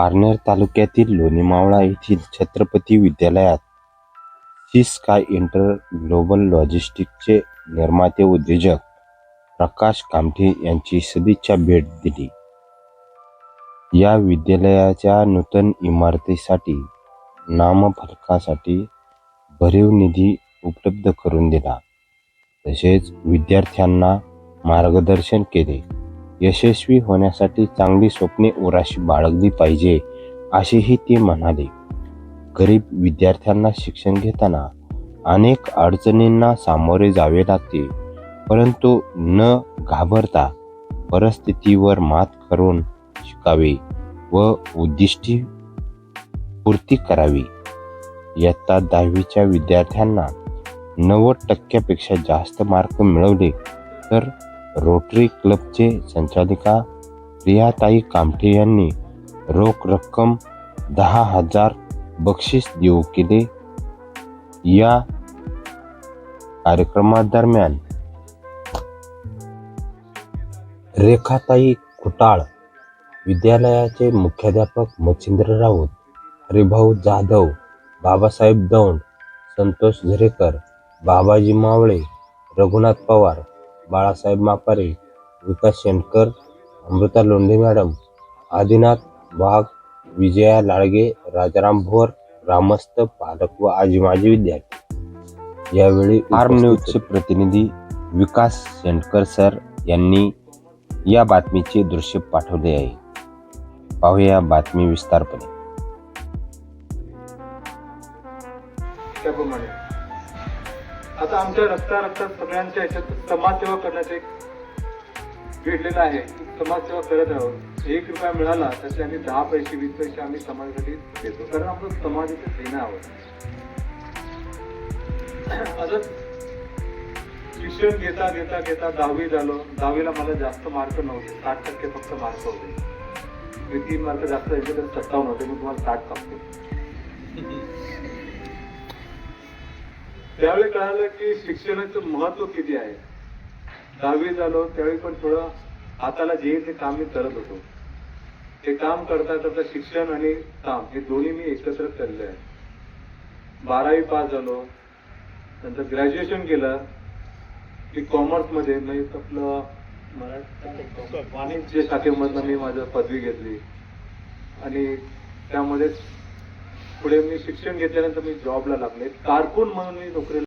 पारनेर तालुक्यातील लोणीमावळा येथील छत्रपती विद्यालयात सी स्काय इंटर ग्लोबल लॉजिस्टिकचे निर्माते उद्योजक प्रकाश कामठे यांची सदिच्छा भेट दिली. या विद्यालयाच्या नूतन इमारतीसाठी नामफलकासाठी भरीव निधी उपलब्ध करून दिला. तसेच विद्यार्थ्यांना मार्गदर्शन केले. यशस्वी होण्यासाठी चांगली स्वप्ने उराशी बाळगली पाहिजे असेही ते म्हणाले. गरीब विद्यार्थ्यांना शिक्षण घेताना अनेक अडचणींना सामोरे जावे लागते परंतु न घाबरता परिस्थितीवर मात करून शिकावे व उद्दिष्टी पूर्ती करावी. इयत्ता दहावीच्या विद्यार्थ्यांना नव्वद टक्क्यापेक्षा जास्त मार्क मिळवले तर रोटरी क्लबचे संचालिका प्रियाताई कामठे यांनी रोख रक्कम दहा हजार बक्षीस देऊ केले. या कार्यक्रमादरम्यान रेखाताई खुटाळ विद्यालयाचे मुख्याध्यापक मच्छिंद्र राऊत हरिभाऊ जाधव बाबासाहेब दौंड संतोष झरेकर बाबाजी मावळे रघुनाथ पवार बाळासाहेब मापारे विकास शेंडकर अमृता लोंढे मॅडम आदिनाथ वाघ विजया लाळगे राजाराम भोर ग्रामस्थ पालक व आजी माजी विद्यार्थी. यावेळी आर्म न्यूजचे प्रतिनिधी विकास शेंडकर सर यांनी या बातमीचे दृश्य पाठवले आहे. पाहूया बातमी विस्तारपणे. आता आमच्या रक्ता रक्तात सगळ्यांच्या ह्याच्यात समाजसेवा करण्याचं एक भेटलेलं आहे. समाजसेवा करत आहोत. एक रुपया मिळाला त्याचे आम्ही दहा पैसे वीस पैसे आम्ही समाजासाठी देतो. कारण आपलं समाजाचं देणं आहोत. असंच शिक्षण घेता घेता घेता दहावी झालो. दहावीला मला जास्त मार्क नव्हते. साठ टक्के फक्त मार्क होते. मी तीन मार्क जास्त यायचे तर सत्तावन्न होते. मी तुम्हाला साठ टाकतो त्यावेळी कळालं की शिक्षणाचं महत्त्व किती आहे. दहावी झालो त्यावेळी पण थोडं हाताला जे ते काम मी करत होतो. ते काम करता करता शिक्षण आणि काम हे दोन्ही मी एकत्र केलेलं आहे. बारावी पास झालो नंतर ग्रॅज्युएशन केलं. की कॉमर्समध्ये म्हणजे आपलं मराठी वाणिज्य शाखेमधनं मी माझं पदवी घेतली. आणि त्यामध्ये पुढे मी शिक्षण घेतल्यानंतर मी जॉबला लागले. कारकून म्हणून मी नोकरीला